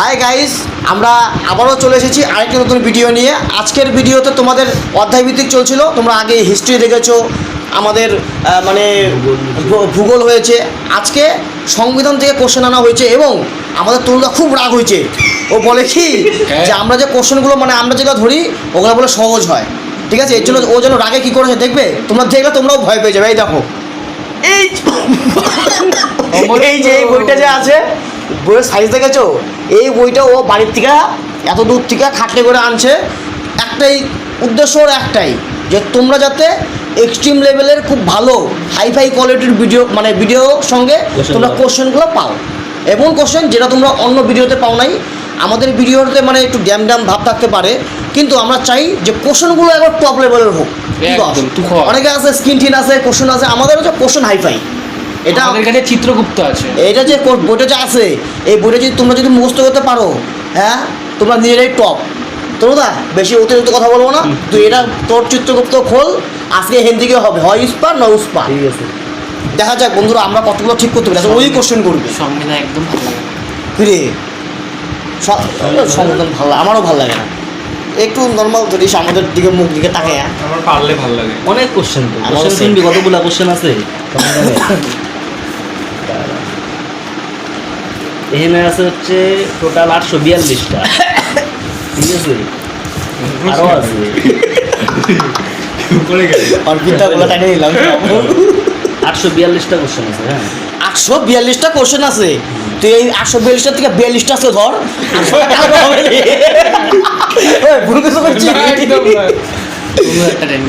Hi guys আমরা আবারও চলে এসেছি আরেকটি নতুন ভিডিও নিয়ে। আজকের ভিডিওতে তোমাদের অধ্যায়ভিত্তিক চলছিল। তোমরা আগে হিস্ট্রি দেখেছ আমাদের মানে ভূগোল হয়েছে। আজকে সংবিধান থেকে কোশ্চেন আনা হয়েছে এবং আমাদের তরুণরা খুব রাগ হয়েছে। ও বলে কি? যে আমরা যে কোশ্চেনগুলো মানে আমরা যেগুলো ধরি ওগুলো বলে সহজ হয়। ঠিক আছে? এর জন্য ও যেন রাগে কী করেছে দেখবে? তোমরা দেখলে তোমরাও ভয় পেয়ে যাবে। এই দেখো। এই এই যে এই বইটা যে আছে বইয়ের সাইজ দেখেছ? এই বইটা ও বাড়ির থেকে এত দূর থেকে খাটলে করে আনছে। একটাই উদ্দেশ্য ওর একটাই যে তোমরা যাতে এক্সট্রিম লেভেলের খুব ভালো হাই ফাই কোয়ালিটির ভিডিও মানে ভিডিও সঙ্গে তোমরা কোশ্চেনগুলো পাও। এমন কোশ্চেন যেটা তোমরা অন্য ভিডিওতে পাও নাই। আমাদের ভিডিওতে মানে একটু ড্যাম ড্যাম ভাব থাকতে পারে। কিন্তু আমরা চাই যে কোশ্চেনগুলো একবার টপ লেভেলের হোক। অনেকে আছে স্কিন টিন আছে কোশ্চেন আছে আমাদের হচ্ছে কোশ্চেন হাইফাই এটা আমাদের কাছে চিত্রগুপ্ত আছে। এটা যে বইটা যে আছে এই বইটা যদি তোমরা যদি মুখস্থ করতে পারো হ্যাঁ? তোমরা নিজেরাই টপ তোমরা বেশি অতিরিক্ত কথা বলব না। তুই এটা তোর চিত্রগুপ্ত খোল। আজকে হেন দিকে হবে। হয় ইস্পা না উস্পা ঠিক আছে। দেখা যাক বন্ধুরা আমরা কতগুলো ঠিক করতে পারি আচ্ছা, ওই কোশ্চেন করবে। সংবিধান একদম ভালো লাগে। না। সংবিধান ভালো লাগে, আমারও ভালো লাগে না। একটু নর্মাল ধরিস আমাদের দিকে মুখ দিকে তাকায় আমার পারলে ভালো লাগে। অনেক কোশ্চেন তো। কোশ্চেন কতগুলো কোশ্চেন আছে? এখানে আছে হচ্ছে টোটাল আটশো বিয়াল্লিশটা। ঠিক আছে? আরও আছে। আটশো বিয়াল্লিশটা কোশ্চেন আছে হ্যাঁ। আটশো বিয়াল্লিশটা কোশ্চেন আছে। তুই এই আটশো বিয়াল্লিশটা থেকে বিয়াল্লিশটা আছে ধর।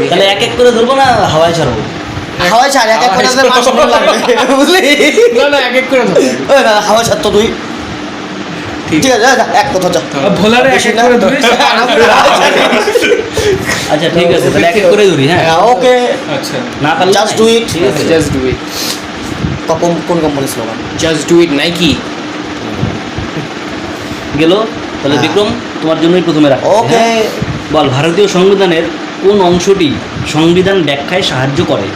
তাহলে এক এক করে ধরবো না? হাওয়ায় ছাড়বো। হাওয়াই ছাড় এক এক করে আসলে মাস লাগবে বুঝলি? না না এক এক করে। ওই না হাওয়াই ছাড় তো তুই ঠিক। আছে এক কথা যা। ভোলারে এক এক করে ধরিস আচ্ছা ঠিক আছে তাহলে এক এক করে ধরি হ্যাঁ? ওকে। আচ্ছা। না Just নাই। do it. ঠিক আছে। জাস্ট ডু ইট কোন কোন কোম্পানির slogan just do it Nike গেল? তাহলে হ্যাঁ। বিক্রম তোমার জন্যই প্রথমে রাখ ওকে বল ভারতীয় সংবিধানের কোন অংশটি সংবিধান ব্যাখ্যায় সাহায্য করে?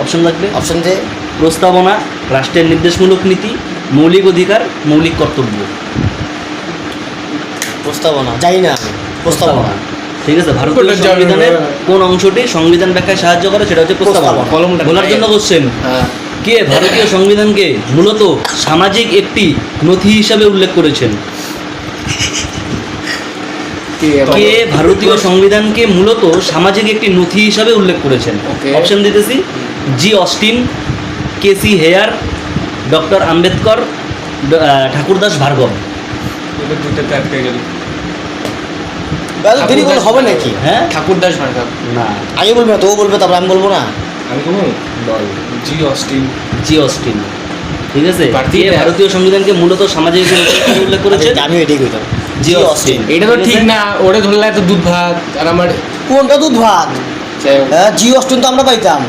অপশন লাগবে? অপশন যে প্রস্তাবনা রাষ্ট্রের নির্দেশমূলক নীতি মৌলিক অধিকার মৌলিক কর্তব্য। প্রস্তাবনা জানি না প্রস্তাবনা। ঠিক আছে ভারতীয়। সংবিধানের কোন অংশটি সংবিধান ব্যাখ্যায় সাহায্য করে সেটা হচ্ছে প্রস্তাবনা। প্রস্তাবনা। বলার জন্য কোশ্চেন হ্যাঁ। কে ভারতীয় সংবিধানকে মূলত সামাজিক একটি নথি হিসাবে উল্লেখ করেছেন? কে ভারতীয় সংবিধানকে মূলত সামাজিক একটি নথি হিসাবে উল্লেখ করেছেন? অপশন দিতেছি। G Austin K C Wheare doctor Ambedkar Thakurdas Bhargava. আটকে গেল দেরি করলে হবে নাকি? হ্যাঁ? ঠাকুর দাস ভার্গব। না আগে বলবে না তো ও বলবে তারপর আমি বলব না? আমি কমু বল। জি অস্টিন। জি অস্টিন। ঠিক আছে? ভারতীয়- সংবিধানকে মূলত সামাজিক উল্লেখ করেছেন? আমি এটাই কইতাম। G Austin. এটা তো ঠিক না ওরে ধরলে এত দুধ ভাত আর আমার কোনটা দুধ ভাত। হ্যাঁ তো আমরা পাইতাম।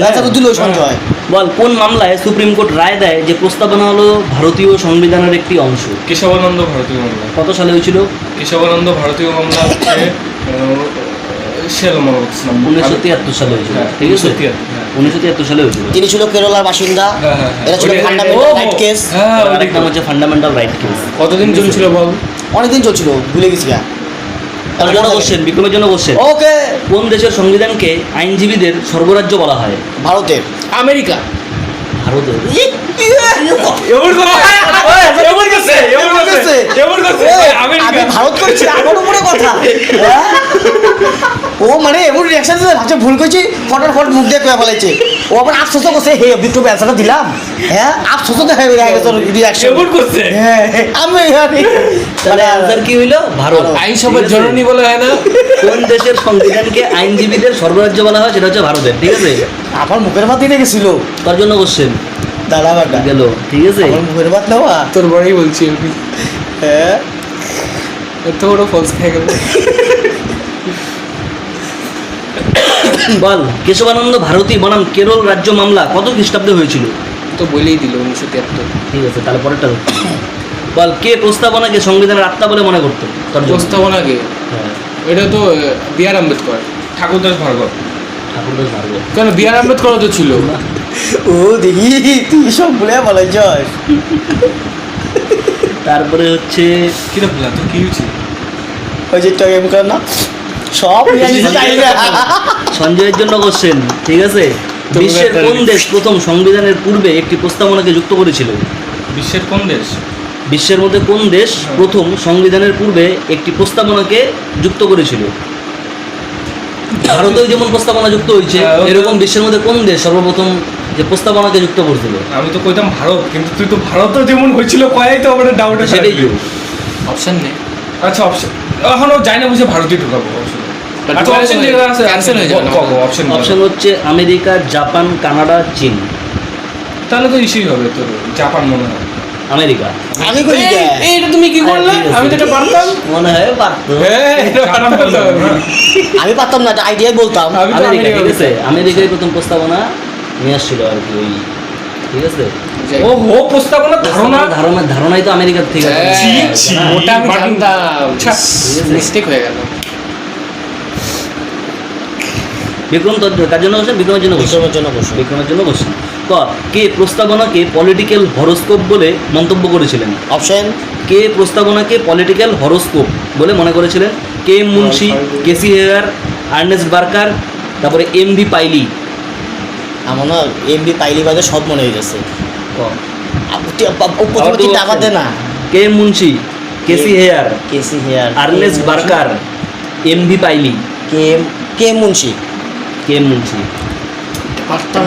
আচ্ছা তো হ্যাঁ। দিল সঞ্জয়। বল কোন মামলায় সুপ্রিম কোর্ট রায় দেয় যে প্রস্তাবনা হলো ভারতীয় সংবিধানের একটি অংশ? কেশবানন্দ ভারতীয় মামলা। কত সালে হয়েছিল? কেশবানন্দ ভারতীয় মামলা হচ্ছে উনিশশো তিয়াত্তর সালে হয়েছিল হ্যাঁ, ঠিক আছে? 1973 হ্যাঁ। উনিশশো তিয়াত্তর সালে হয়েছিল। তিনি ছিল কেরলার বাসিন্দা। হ্যাঁ, হ্যাঁ, হ্যাঁ। এটা ছিল ফান্ডামেন্টাল রাইট কেস হ্যাঁ আরেক নাম হচ্ছে ফান্ডামেন্টাল রাইট কেস কতদিন চলছিল বল? অনেকদিন চলছিল ভুলে গেছি তার জন্য বসছেন বিক্রমের জন্য বসছেন ওকে কোন দেশের সংবিধানকে আইনজীবীদের সর্বরাজ্য বলা হয়? ভারতের। আমেরিকা। আমি ভারত করছি আমার উপরে কথা? ও মানে এমন রিয়াকশন ভাবছে ভুল করছি ফটার ফট মুখ দিয়ে কয়ে ফেলেছে ও আবার আফসোস করছে হে বিট্টু অ্যান্সারটা দিলাম হ্যাঁ আফসোস হয়ে গেছে রিয়াকশন করছে হ্যাঁ আমি আমি তাহলে অ্যান্সার কি হইল ভারত আইন সভার ঠিক আছে? জননী বলা হয় না কোন দেশের সংবিধানকে আইনজীবীদের সর্বরাজ্য বলা হয় সেটা হচ্ছে ভারতের। ঠিক আছে? আমার মুখের ভাত দিয়ে গেছিল। তার জন্য কোশ্চেন দাদা বাটা। গেল ঠিক আছে। আমার মুখের ভাত নেওয়া? তোর বড়ই বলছি আমি। হ্যাঁ? এত বড় ফলস খেয়ে গেল। বল কেশবানন্দ ভারতী বনাম কেরল রাজ্য মামলা কত খ্রিস্টাব্দে হয়েছিল? তো বলেই দিল উনিশশো তিয়াত্তর। ঠিক আছে তাহলে পরেরটা। বল কে প্রস্তাবনাকে সংবিধানের আত্মা বলে মনে করতো? তার প্রস্তাবনাকে? হ্যাঁ, এটা তো বি আর আম্বেদকর। ঠাকুরদাস ভার্গব। কেন বি আর আম্বেদকর তো ছিল? ও দেখি তুই সব বলে বলাই যাস তারপরে হচ্ছে বলা তোর কি হয়েছে? ওই যে করে না সব সঞ্জয়ের জন্য কোশ্চেন ঠিক আছে? বিশ্বের কোন দেশ প্রথম সংবিধানের পূর্বে একটি প্রস্তাবনাকে যুক্ত করেছিল? বিশ্বের কোন দেশ? বিশ্বের মধ্যে কোন দেশ প্রথম সংবিধানের পূর্বে একটি প্রস্তাবনাকে যুক্ত করেছিল? ভারতেও যেমন প্রস্তাবনা যুক্ত হয়েছে হ্যাঁ, এরকম বিশ্বের মধ্যে কোন দেশ সর্বপ্রথম যে প্রস্তাবনাকে যুক্ত করছিল? আমি তো কইতাম ভারত কিন্তু তুই তো ভারতও যেমন হয়েছিল কয়াই তো আমার ডাউট সেটাই অপশন নেই। আচ্ছা অপশন এখনও যাই না বুঝে ভারতই ঢুকাবো আচ্ছা হয়ে অপশন অপশন হচ্ছে আমেরিকা জাপান কানাডা চীন। তাহলে তো ইস্যুই হবে তোর জাপান মনে হয়। আমেরিকা। আমি এইটা তুমি কি করলে। আমি তো এটা পারতাম। মনে হয় পারতাম। তো। আমি পারতাম না। আইডিয়াই বলতাম। আমেরিকা ঠিক আছে। আমেরিকায় প্রথম প্রস্তাবনা নিয়ে আসছিল আর কি ওই ঠিক আছে? যাই। ও প্রস্তাবনা ধারণা? ধারণা ধারণাই তো আমেরিকার থেকে হ্যাঁ, আসছে। ছি, না? ওটা আমি জানতাম। আচ্ছা। মিস্টেক হয়ে গেল। বিক্রম তোর কার জন্য বিক্রমের জন্য কোশ্চেন বিক্রমের জন্য বসুন। বিক্রমের জন্য কোশ্চেন ক কে প্রস্তাবনাকে পলিটিক্যাল হরোস্কোপ বলে মন্তব্য করেছিলেন? অপশন কে প্রস্তাবনাকে পলিটিক্যাল হরোস্কোপ বলে মনে করেছিলেন? K M Munshi KC Wheare Ernest Barker তারপরে এম ভি পাইলি আমার না এমবি পাইলি বাদে সব মনে হয়ে গেছে ক? প্রথমে তিনটা না। K M Munshi KC Wheare KC Wheare Ernest Barker M V Pylee K M K Munshi K M Munshi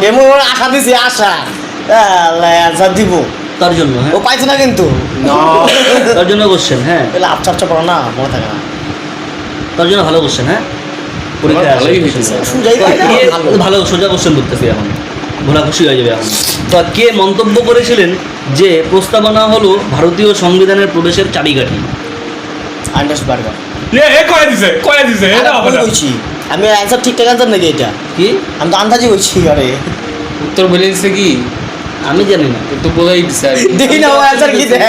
কেমন আশা দিছি আশা। আল্লাহ দিব। তার জন্য হ্যাঁ? ও পাইছে না কিন্তু। তার জন্য কোশ্চেন হ্যাঁ? তাহলে আপচা আপচা পড়ো না মনে থাকে না। তার জন্য ভালো কোশ্চেন হ্যাঁ? ভালো। সোজা কোশ্চেন করতেছি এখন। ভোলা খুশি হয়ে যাবে এখন। তো কে মন্তব্য করেছিলেন যে প্রস্তাবনা হলো ভারতীয় সংবিধানের প্রবেশের চাবিকাঠি? আন্ডার্স বার্গার। এ কয়ে দিছে কয়ে দিছে এটা কইছি। আমি অ্যান্সার ঠিকঠাক অ্যান্সার নাকি এটা? কি? আমি তো আন্দাজই কইছি আরে। উত্তর বলে দিচ্ছে কি? আমি জানি না উত্তর বলেই দিছে আর কি। দেখি না ও অ্যান্সার কি দেয়।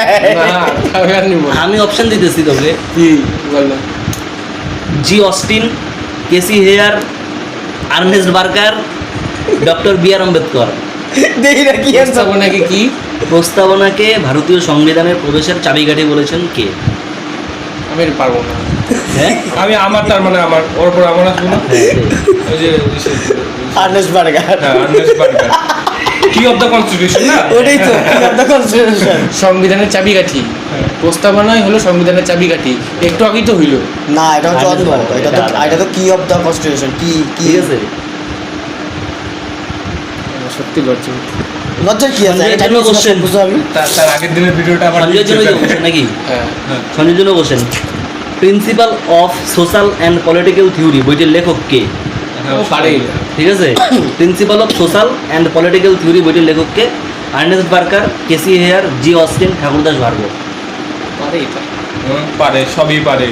আমি। আমি অপশন দিতেছি তোকে। কি? বলল G Austin KC Wheare Ernest Barker doctor B R Ambedkar. দেখি না কি প্রস্তাবনাকে কি? প্রস্তাবনাকে ভারতীয় সংবিধানের প্রবেশের চাবিকাঠি বলেছেন কে? আমি পারব না। আমি আমার তার মানে আমার ওর পর আমার আসব না। হ্যাঁ, ওই যে ইসে- বার্গার হ্যাঁ আর্নেস্ট বার্গার কি অফ দ্য কনস্টিটিউশন না? ওটাই তো দ্য কনস্টিটিউশন সংবিধানের চাবিকাঠি। প্রস্তাবনাই হলো সংবিধানের চাবিকাঠি। একটু আগেই তো হইল। না এটা হচ্ছে অন্ধ এটা তো এটা এটা তো কি অফ দ্য কনস্টিটিউশন কি কি ঠিক আছে। সত্যি লজ্জা লজ্জার কি আছে? এটা জন্য বুঝতে তার আগের দিনের ভিডিওটা আবার জন্য কোশ্চেন নাকি? হ্যাঁ সঞ্জয়ের জন্য question principle of social and political theory বইটির লেখক কে? ঠিক আছে? Principle of social and political theory বইটির লেখককে Ernest Barker KC Wheare G Austin Thakurdas Bhargava. পারে এটা হুম, পারে সবই পারে।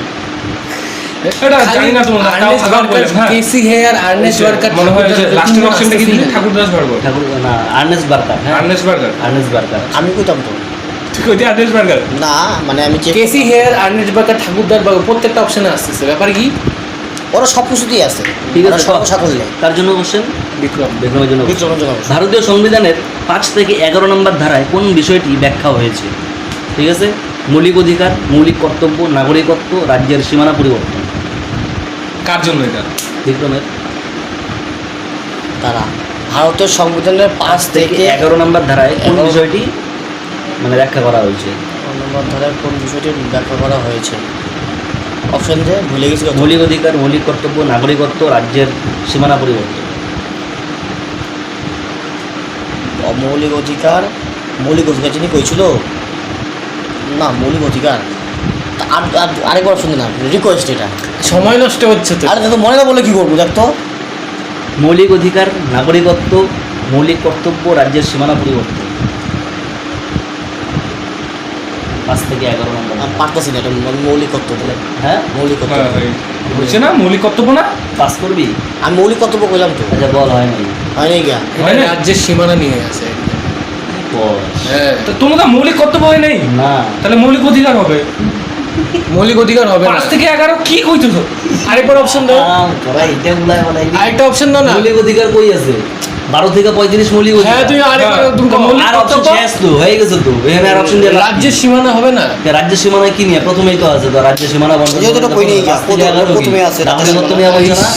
হ্যাঁ। কেসি হেয়ার আর্নেস্ট ওয়ার্কার মানে মনে হয় লাস্টের অপশনটা কি ঠাকুরদাস ভার্গব। ঠাকুর না আর্নেস্ট বার্কার হ্যাঁ। Ernest Barker Ernest Barker. আমি তো তুই কইতি আর্নেস্ট বার্গার না মানে আমি কেসি হেয়ার আর্নেস্ট ওয়ার্কার ঠাকুরদার বাবু প্রত্যেকটা অপশনে আসতেছে ব্যাপার কি? ওরা সব কিছুতেই আছে। ঠিক আছে সব সাকল্যে তার জন্য কোশ্চেন বিক্রম বিক্রমের জন্য ভারতীয় সংবিধানের পাঁচ থেকে এগারো নম্বর ধারায় কোন বিষয়টি ব্যাখ্যা হয়েছে? ঠিক আছে? মৌলিক অধিকার মৌলিক কর্তব্য নাগরিকত্ব রাজ্যের সীমানা পরিবর্তন। কার জন্য এটা? বিক্রমের। তারা। ভারতের সংবিধানের পাঁচ থেকে এগারো নম্বর ধারায় কোন বিষয়টি মানে ব্যাখ্যা করা হয়েছে। কোন নম্বর ধারায় কোন বিষয়টি ব্যাখ্যা করা হয়েছে? অপশন যে ভুলে গেছি কত? মৌলিক অধিকার মৌলিক কর্তব্য নাগরিকত্ব রাজ্যের সীমানা পরিবর্তন। অমৌলিক অধিকার মৌলিক অধিকার যিনি কইছিল না মৌলিক অধিকার। তা আর- আর- আরেকবার অপশন দিন রিকোয়েস্ট এটা। সময় নষ্ট হচ্ছে তো। আরে তো মনে না বলে কি করব দেখ তো। মৌলিক অধিকার নাগরিকত্ব মৌলিক কর্তব্য রাজ্যের সীমানা পরিবর্তন। পাঁচ থেকে এগারো নম্বর পারতেছি না এটা মৌলিক কর্তব্য হ্যাঁ? মৌলিক কর্তব্য হ্যাঁ। বলছে না মৌলিক কর্তব্য না? পাস করবি? আমি মৌলিক কর্তব্য কইলাম তো। আচ্ছা বল হয় নাই। হয় নাই না? রাজ্যের সীমানা নিয়ে আছে। বল হ্যাঁ। তো তোমাদের মৌলিক কর্তব্য হয় নাই? না। তাহলে মৌলিক অধিকার হবে। মৌলিক অধিকার হবে পাঁচ থেকে এগারো কি কইতেছো? আরেকবার অপশন দাও। আরেকটা অপশন দাও না। মৌলিক অধিকার কই আছে? বারো থেকে পঁয়ত্রিশ মৌলিক অধিকার। হ্যাঁ তুমি আরেকবার হ্যাঁ, মৌলিক আর অপশন শেষ তো হয়ে গেছে তো। এখানে আর অপশন দিয়ে রাজ্যের সীমানা হবে না? রাজ্যের সীমানা কি নিয়ে? প্রথমেই তো আছে তো রাজ্যের সীমানা বন্ধ? প্রথমে আছে, সীমানা। নিয়ে না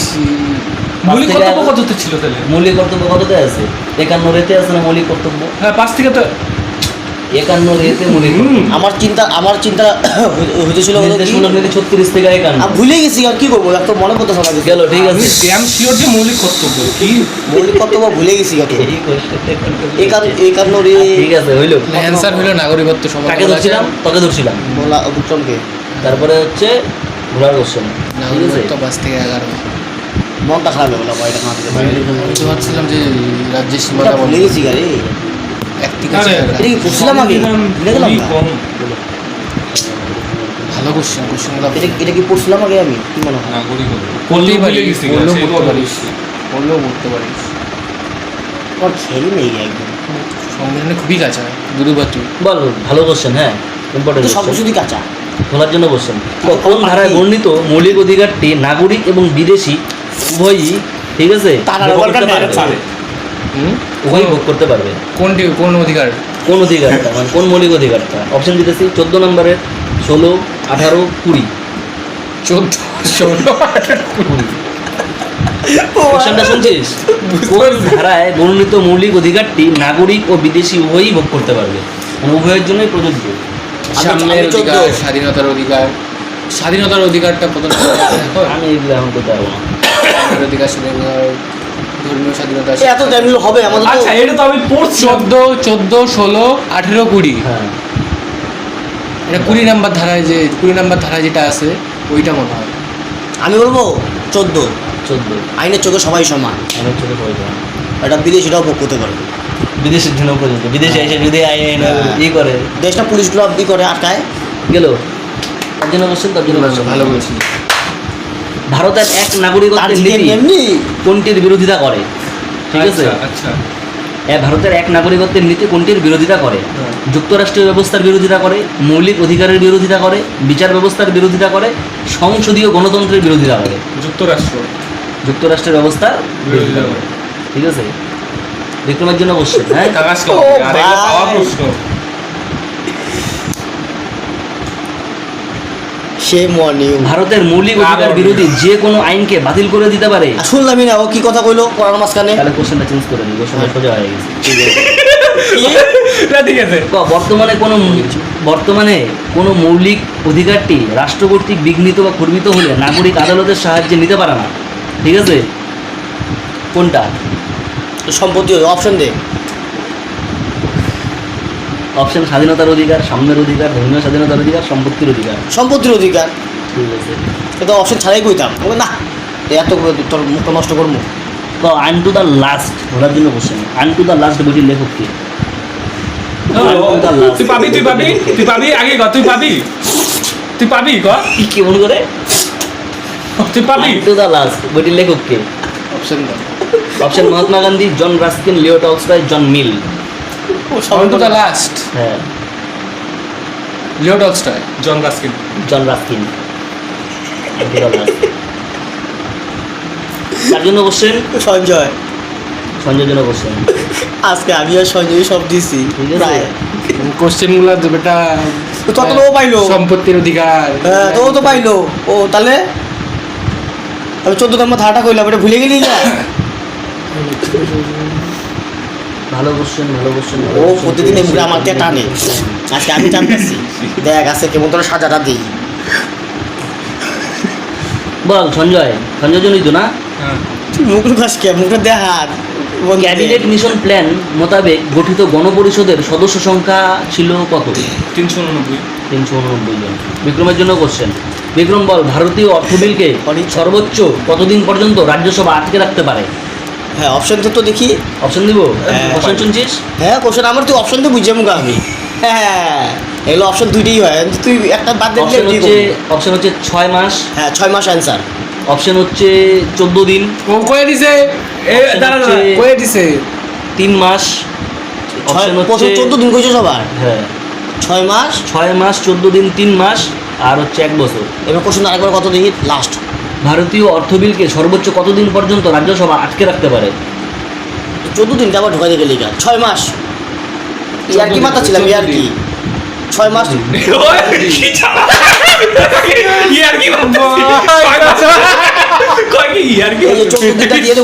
মৌলিক কর্তব্য কততে ছিল তাহলে? মৌলিক কর্তব্য কততে আছে? একান্ন রেতে আছে না মৌলিক কর্তব্য? হ্যাঁ পাঁচ থেকে তো একান্ন রেতে মৌলিক আমার চিন্তা আমার চিন্তা ছত্রিশ থেকে একান্ন। ভুলে গেছি আর কি করব? একটু মনে করতে সবাই গেল ঠিক আছে। ড্যাম শিওর যে মৌলিক কর্তব্য। কি? মৌলিক কর্তব্য ভুলে গেছি একান্ন একান্ন রে। ঠিক আছে হইল। অ্যান্সার নাগরিকত্ব কাকে ধরছিলাম? তোকে ধরছিলাম? বলা বিক্রমকে তারপরে হচ্ছে ঘোড়ার কোশ্চেন নাগরিকত্ব পাঁচ থেকে এগারো। মনটা খারাপ হয়ে গেল আমার এটা কাঁদতে পারি আমি তো ভাবছিলাম যে রাজ্যের সীমানা ভুলে গেছি গারে ভুলে কোশ্চেন কোশ্চেনগুলো এটা এটা কি পড়ছিলাম আগে আমি? কি মনে হয়? নাগরিকত্ব করতেই করলেই পারি ভুলে গেছি বললেও সেই করতে পারিস। বললেও করতে পারিস। আমার খেয়ালই নেই একদম। সংবিধানে খুবই কাছে দুদু বা তুই। বল ভালো কোশ্চেন হ্যাঁ ইম্পর্টেন্ট সব কিছুই কাঁচা। খোলার জন্য কোশ্চেন কোন ধারায় বর্ণিত মৌলিক অধিকারটি নাগরিক এবং বিদেশি উভয়ই ঠিক আছে তারা উভয়ই ভোগ করতে পারবে কোনটি কোন অধিকার? কোন অধিকারটা? মানে কোন মৌলিক অধিকারটা? অপশন দিতেছি চোদ্দ নম্বরের ষোলো আঠারো কুড়ি। চোদ্দ ষোলো কুড়ি। শুনছিস? কোন ধারায় বর্ণিত মৌলিক অধিকারটি নাগরিক ও বিদেশি উভয়ই ভোগ করতে পারবে। মানে উভয়ের জন্যই প্রযোজ্য। অধিকার স্বাধীনতার অধিকার। স্বাধীনতার অধিকারটা প্রথম আমি এগুলো এখন করতে পারব না স্বাধীনতার অধিকার স্বাধীনতা ধর্মীয় স্বাধীনতা এ এত হবে আমাদের আচ্ছা এটা তো আমি পড়ছি। চোদ্দ চোদ্দ ষোলো আঠেরো কুড়ি। হ্যাঁ। এটা কুড়ি নাম্বার ধারায় যে কুড়ি নাম্বার ধারায় যেটা আছে ওইটা মনে হয়। আমি বলব চোদ্দ। চোদ্দ। আইনের চোখে সবাই সমান। হয়ে এটা বিদেশিরাও ভোগ করতে পারবে বিদেশের জন্য পর্যন্ত বিদেশে এসে যদি আইন হ্যাঁ। ই করে। দেশটা পুলিশগুলো ই করে আটকায়। গেল। তার জন্য বলছেন তার জন্য ভালো বলছি ভারতের এক দিকে এমনি কোনটির বিরোধিতা করে? ঠিক আছে? আচ্ছা, আচ্ছা। এ ভারতের এক নাগরিকত্বের নীতি কোনটির বিরোধিতা করে? হ্যাঁ। যুক্তরাষ্ট্রীয় ব্যবস্থার বিরোধিতা করে মৌলিক অধিকারের বিরোধিতা করে বিচার ব্যবস্থার বিরোধিতা করে সংসদীয় গণতন্ত্রের বিরোধিতা করে। যুক্তরাষ্ট্র। যুক্তরাষ্ট্রের ব্যবস্থার বিরোধিতা করে। ঠিক আছে? বিক্রমের জন্য অবশ্যই হ্যাঁ কাগজ ও আর এগুলো পাওয়া ভাই। প্রশ্ন সে মর্নিং ভারতের মৌলিক অধিকার বিরোধী যে কোনো আইনকে বাতিল করে দিতে পারে। শুনলামই না ও কি কথা কইলো পড়ার মাঝখানে? তাহলে কোশ্চেনটা চেঞ্জ করে নিই কোশ্চেনটা সোজা হয়ে গেছে। ঠিক আছে। বর্তমানে কোনো বর্তমানে কোনো মৌলিক অধিকারটি রাষ্ট্র কর্তৃক বিঘ্নিত বা খর্বিত হলে নাগরিক আদালতের সাহায্যে নিতে পারে না। ঠিক আছে? কোনটা? সম্পত্তি অপশন দে। অপশন স্বাধীনতার অধিকার সাম্যের অধিকার ধর্মীয় স্বাধীনতার অধিকার সম্পত্তির অধিকার। সম্পত্তির অধিকার। ঠিক আছে। এটা অপশন ছাড়াই কইতাম। ও না এত তোর মুখ নষ্ট করব তো আন টু দ্য লাস্ট ধরার জন্য question unto the last বইটির লেখক কি? তুই পাবি তুই পাবি তুই পাবি আগে ক তুই পাবি। তুই পাবি ক। কি কি মনে করে? তুই পাবি। টু দ্য লাস্ট বইটির লেখক কে? Option option Mahatma Gandhi John Ruskin Leo Tolstoy John Mill. To last হ্যাঁ। Leo Tolstoy John Ruskin John Ruskin তার জন্য সঞ্জয়। সঞ্জয় জন্য আজকে আমি আর সঞ্জয় সব দিছি। ঠিক প্রায়। কোশ্চেনগুলো বেটা তত লোক পাইলো। সম্পত্তির অধিকার। হ্যাঁ তো ও তো পাইলো। ও তাহলে? আমি চোদ্দ নম্বর ধারাটা কইলাম এটা ভুলে গেলি না? ভালো কোশ্চেন ভালো কোশ্চেন ও প্রতিদিন আমার দিয়ে টানে। আজকে আমি টানতেছি দেখ আজকে কেমন তোর সাজাটা দিই। বল সঞ্জয়। সঞ্জয় জন্যই তো না? হ্যাঁ। মুখ লুকাস কে? মুখটা দেখ। হাত ক্যাবিনেট মিশন প্ল্যান মোতাবেক গঠিত গণপরিষদের সদস্য সংখ্যা ছিল কত? তিনশো উননব্বই। তিনশো উননব্বই জন। বিক্রমের জন্য কোশ্চেন বিক্রম বল ভারতীয় অর্থ বিলকে সর্বোচ্চ কতদিন পর্যন্ত রাজ্যসভা আটকে রাখতে পারে? হ্যাঁ অপশন তো তো দেখি। অপশন দিব? হ্যাঁ, কোশ্চেন শুনছিস? হ্যাঁ কোশ্চেন আমার তুই অপশন তো বুঝে মুখা আমি হ্যাঁ এগুলো অপশন দুইটাই হয়। তুই একটা বাদ দিলে অপশন হচ্ছে অপশন হচ্ছে ছয় মাস। হ্যাঁ ছয় মাস অ্যান্সার অপশন হচ্ছে চোদ্দ দিন। ও কয়ে দিছে। কয়ে দিছে। তিন মাস। অপশন প্রথম চোদ্দ দিন কইছো সবার? হ্যাঁ। ছয় মাস? ছয় মাস চোদ্দ দিন তিন মাস আর হচ্ছে এক বছর। এবার কোশ্চেন আরেকবার কত দেখি? লাস্ট ভারতীয় অর্থ বিলকে সর্বোচ্চ কতদিন পর্যন্ত রাজ্যসভা আটকে রাখতে পারে? চোদ্দ দিনটা আবার ঢোকাই দিয়ে গেলি গা। ছয় মাস। ইয়ার কি মাথা ছিলাম? ইয়ার কি? ছয় মাস। ইয়ার কি চোদ্দ দিনটা দিয়ে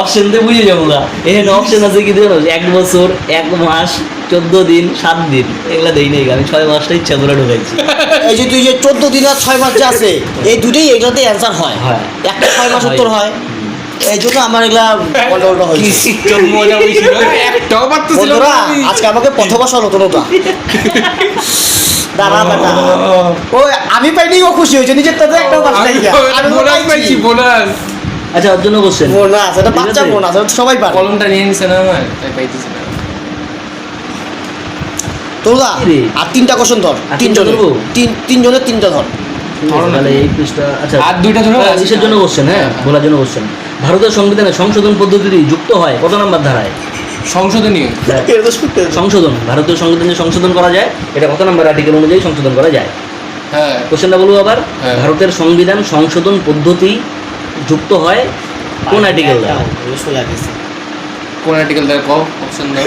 অপশন বুঝে যাব না। এখানে অপশন আছে কি দেখো এক বছর এক মাস। চোদ্দ দিন সাত দিন এগুলা দেই নাই আমি ছয় মাসটা ইচ্ছা করে ঢুকাইছি। এই যে তুই যে চোদ্দ দিন আর ছয় মাস যে আছে এই দুটোই এগুলোতে অ্যান্সার হয়। হয়। একটা ছয় মাস উত্তর হয়। এই জন্য আমার এগুলা গন্ডগোলটা হয়েছে। একটাও পারতেছিল না। আজকে আমাকে পথবাসা নতুনতা দাঁড়া বেটা ও আমি পাইনি ও খুশি হয়েছে। নিজের তাতে একটা পাস নাই আমি আমি বোনাস পাইছি বোনাস। আচ্ছা ওর জন্য কোশ্চেন বোনাস এটা বাচ্চা? বোনাস সবাই পারে। কলমটা নিয়ে নিছে না আমার? তাই পাইতেছি না। তোরা আর তিনটা কোশ্চেন ধর। আর তিন তিনটা তিন তিন জনের তিনটা ধর। এই পৃষ্ঠা আচ্ছা আর দুইটা ধরো, কিসের জন্য কোশ্চেন হ্যাঁ। বলার জন্য কোশ্চেন ভারতের সংবিধানে সংশোধন পদ্ধতিটি যুক্ত হয় কত নম্বর ধারায়? সংশোধনীয়। সংশোধন। ভারতীয় সংবিধানে সংশোধন করা যায় এটা কত নম্বর আর্টিকেল অনুযায়ী সংশোধন করা যায়? হ্যাঁ। কোশ্চেনটা বলব আবার। হ্যাঁ। ভারতের সংবিধান সংশোধন পদ্ধতি যুক্ত হয় কোন আর্টিকেল দ্বারা। কোন আর্টিকেল দেখো অপশন দাও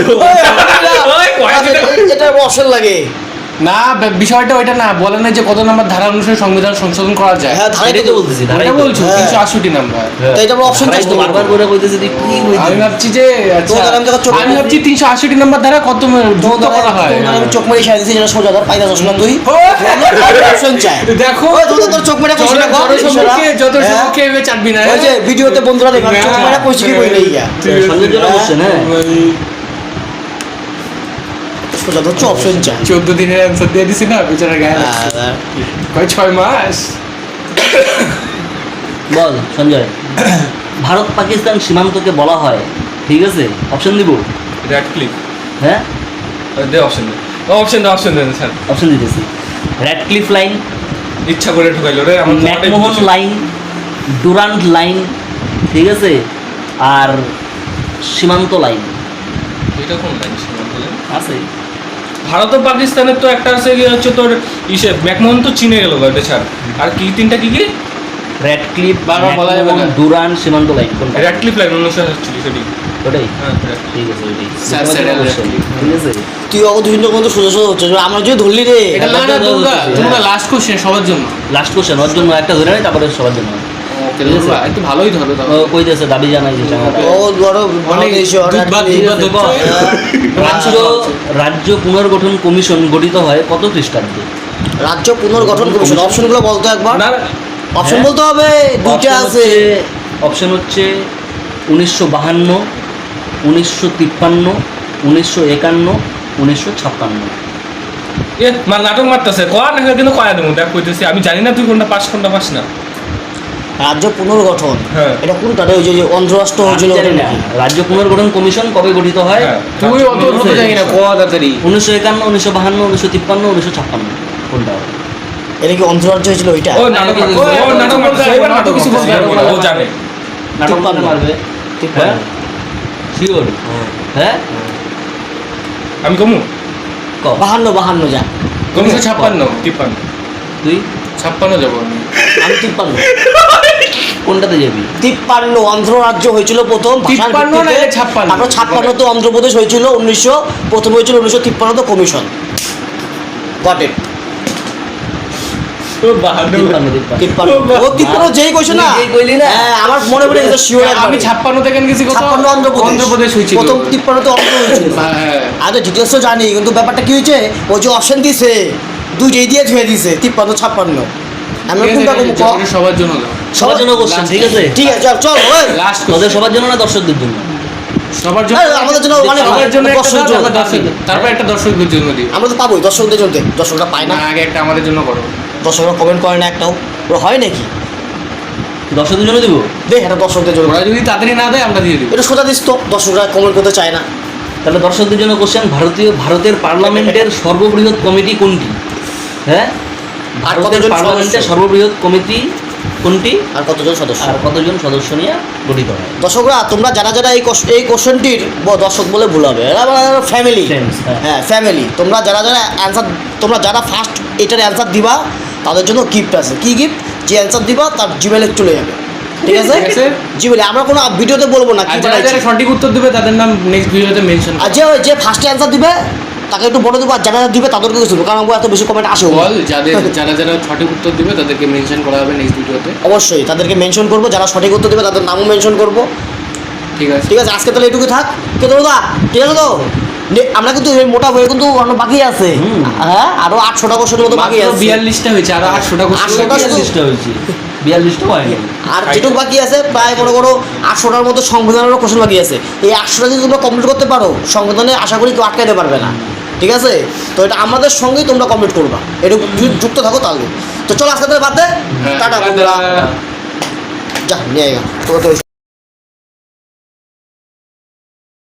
আচ্ছা, এটা অপশন লাগে না বিষয়টা ওইটা না বলে না যে কত নাম্বার ধারা অনুসারে সংবিধান সংশোধন করা যায়। হ্যাঁ ধারে এটাই তো বলতেছি ধারাই বলছো হ্যাঁ। তিনশো আটষট্টি নাম্বার। তো এটা আমরা অপশন ধারাই করব বারবার করে বলতেছি তুই কি আমি ভাবছি যে আচ্ছা আমি ভাবছি তিনশো আটষট্টি নাম্বার ধারা কত যুক্ত করা হয়। আমি চোখ মেরে দিয়েছি যেটা সোজা ধর পাইতা চশমা তুই। অপশন চাই দেখো। ওই, তোর চোখ মেরে কইছি না, কর, সম্মুখে যত হ্যাঁ? সম্মুখে এভাবে চাটবি না ওই যে ভিডিওতে বন্ধুরা দেখলাম চোখ মেরে কইছি কি কই নেই গা সঙ্গের জন্য কোশ্চেন হ্যাঁ। সোজা ধরছো অপশন চাই চোদ্দ দিনের অ্যান্সার দিয়ে দিছি না বেচারা গায়ে লাগছে। হ্যাঁ, কয় ছয় মাস? বল সঞ্জয়। ভারত পাকিস্তান সীমান্তকে বলা হয় ঠিক আছে? অপশন দিব? রেড ক্লিক হ্যাঁ? দে অপশন দে। অপশন দে অপশন দেন স্যার। অপশন দিতেছি। রেড ক্লিফ লাইন ইচ্ছা করে ঢুকাইলো রে আমার ম্যাকমোহন লাইন ডুরান্ট লাইন ঠিক আছে? আর সীমান্ত লাইন এটা কোন লাইন সীমান্ত লাইন? আছে। ভারত ও পাকিস্তানের তো একটা আছে গিয়ে হচ্ছে তোর ইসে ম্যাকমোহন তো চিনে গেল এটা ছাড়। আর কি তিনটা কি কি? রেড ক্লিপ বারবার বলা যাবে না। ডুরান্ট সীমান্ত লাইন কোনটা? রেড ক্লিপ লাইন উনিশশো সাতচল্লিশ ওটাই। হ্যাঁ ঠিক আছে। ঠিক আছে? তুই সোজা সোজা হচ্ছে আমরা যদি ধরলি রে। এটা না দুর্গা হ্যাঁ। লাস্ট কোশ্চেন সবার জন্য। লাস্ট কোশ্চেন ওর জন্য একটা ধরে নেই তারপরে সবার জন্য। একটু ভালোই ধরো কই দাবি জানাই বড় অনেক। হ্যাঁ। রাজ্য রাজ্য পুনর্গঠন কমিশন গঠিত হয় কত খ্রিস্টাব্দে? রাজ্য পুনর্গঠন কমিশন অপশনগুলো বলতো একবার। না অপশন হ্যাঁ। বলতে হবে দুইটা আছে। অপশন হচ্ছে উনিশশো বাহান্ন উনিশশো তিপ্পান্ন উনিশশো একান্ন উনিশশো ছাপ্পান্ন। এ মার নাটক মারতেছে। কয়া না কিন্তু কয়া দেবো? দেখ কইতেছি আমি জানি না তুই কোনটা পাস কোনটা পাস না। রাজ্য পুনর্গঠন। হ্যাঁ। এটা কোন রে? ওই যে অন্ধ্ররাষ্ট্র হয়েছিল রাজ্য পুনর্গঠন কমিশন কবে গঠিত হয়। তুই অত অত জানি না কোয়া তাড়াতাড়ি উনিশশো একান্ন উনিশশো বাহান্ন উনিশশো তিপ্পান্ন উনিশশো ছাপ্পান্ন। কোনটা? এটা কি অন্ধ্ররাজ্য হয়েছিল ওইটা? নাটক মারবে হ্যাঁ। শিওর হ্যাঁ? আমি কমু? ক? বাহান্ন বাহান্ন যা। উনিশশো ছাপ্পান্ন। তিপ্পান্ন। তুই? ছাপ্পান্ন যাব আমি। আমি তিপ্পান্ন। কোনটাতে যাবি? তিপ্পান্ন অন্ধ্ররাজ্য হয়েছিল প্রথম তিপ্পান্ন না, ছাপ্পান্ন। তারপর ছাপ্পান্নতে অন্ধ্রপ্রদেশ হয়েছিল উনিশশো প্রথম হয়েছিল উনিশশো তিপ্পান্নতে কমিশন। গট ইট তিপ্পান্ন তিপ্পান্ন। তিপ্পান্ন। তিপ্পান্ন? হ্যাঁ আমার মনে পড়ে আমি ছাপ্পান্ন থেকে গেছি ছাপ্পান্ন অন্ধ্রপ্রদেশ। অন্ধ্রপ্রদেশ হয়েছিল। প্রথম তিপ্পান্নতে অন্ধ্র হয়েছিল। হ্যাঁ তো ডিটেলস তো জানি কিন্তু ব্যাপারটা কি হয়েছে ও যে অপশন দিছে দুইটাই দিয়ে ধুয়ে দিছে তিপ্পান্ন ছাপ্পান্ন। আমি কোনটা সবার জন্য সবার জন্য কোশ্চেন ঠিক আছে? ঠিক আছে চল চল ওই। লাস্ট তোদের সবার জন্য না দর্শকদের জন্য? সবার জন্য আমাদের জন্য মানে সবার জন্য একটা দর্শক তারপর একটা দর্শকদের জন্য দিও। আমরা তো পাবোই দর্শকদের জন্য দর্শকরা পায় না। আগে একটা আমাদের জন্য করো। দর্শকরা কমেন্ট করে না একটাও। ওরা হয় নাকি? দর্শকদের জন্য দিব? দেখ এটা দর্শকদের জন্য। ওরা যদি তাড়াতাড়ি না দেয় আমরা দিয়ে দিব। এটা সোজা দিস তো দর্শকরা কমেন্ট করতে চায় না। তাহলে দর্শকদের জন্য কোশ্চেন ভারতীয় ভারতের পার্লামেন্টের সর্ববৃহৎ কমিটি কোনটি? হ্যাঁ? ভারতের পার্লামেন্টের সর্ববৃহৎ কমিটি কোনটি? আর কতজন সদস্য? আর কতজন সদস্য নিয়ে গঠিত হয়? দর্শকরা তোমরা যারা যারা এই এই কোশ্চেনটির দর্শক বলে ভুল হবে এরা ফ্যামিলি Friends, হ্যাঁ। ফ্যামিলি তোমরা যারা যারা অ্যান্সার তোমরা যারা ফার্স্ট এটার অ্যান্সার দিবা তাদের জন্য গিফট আছে। কি গিফট যে অ্যান্সার দিবা তার জিমেলে চলে যাবে। ঠিক আছে? জিমেলে আমরা কোনো ভিডিওতে বলব না যারা। সঠিক উত্তর দেবে তাদের নাম নেক্সট ভিডিওতে মেনশন আর যে ফার্স্টে অ্যান্সার দিবে তাকে একটু বলে দেবো আর যারা যারা দিবে তাদেরকে কিছু দেবো, কারণ আমার এত বেশি কমেন্ট আসেও না। বল যাদের যারা যারা সঠিক উত্তর দিবে তাদেরকে মেনশন করা হবে নেক্সট ভিডিওতে অবশ্যই তাদেরকে মেনশন করব যারা সঠিক উত্তর দেবে তাদের নামও মেনশন করব। ঠিক আছে। ঠিক আছে আজকে তাহলে এটুকু থাক। কে তো দা ঠিক আছে তো? আমরা কিন্তু মোটা হয়ে কিন্তু অন্য বাকি আছে। হুম। হ্যাঁ আরও আটশোটা কোশ্চেন মতো বাকি আছে। বিয়াল্লিশটা হয়েছে আরও আটশোটা কোশ্চেন বিয়াল্লিশটা হয়েছে। বিয়াল্লিশটা হয়নি আর যেটুকু বাকি আছে প্রায় মনে করো আটশোটার মতো সংবিধানেরও কোশ্চেন বাকি আছে। এই আটশোটা যদি তোমরা কমপ্লিট করতে পারো সংবিধানে আশা করি কেউ আটকাইতে পারবে না। ঠিক আছে? তো এটা আমাদের সঙ্গেই তোমরা কমপ্লিট করবা। এটা যদি যুক্ত থাকো তাহলে। তো চলো আজকে তাহলে বাদ দে। হ্যাঁ, টাটা। বন্ধুরা। যা নিয়ে তো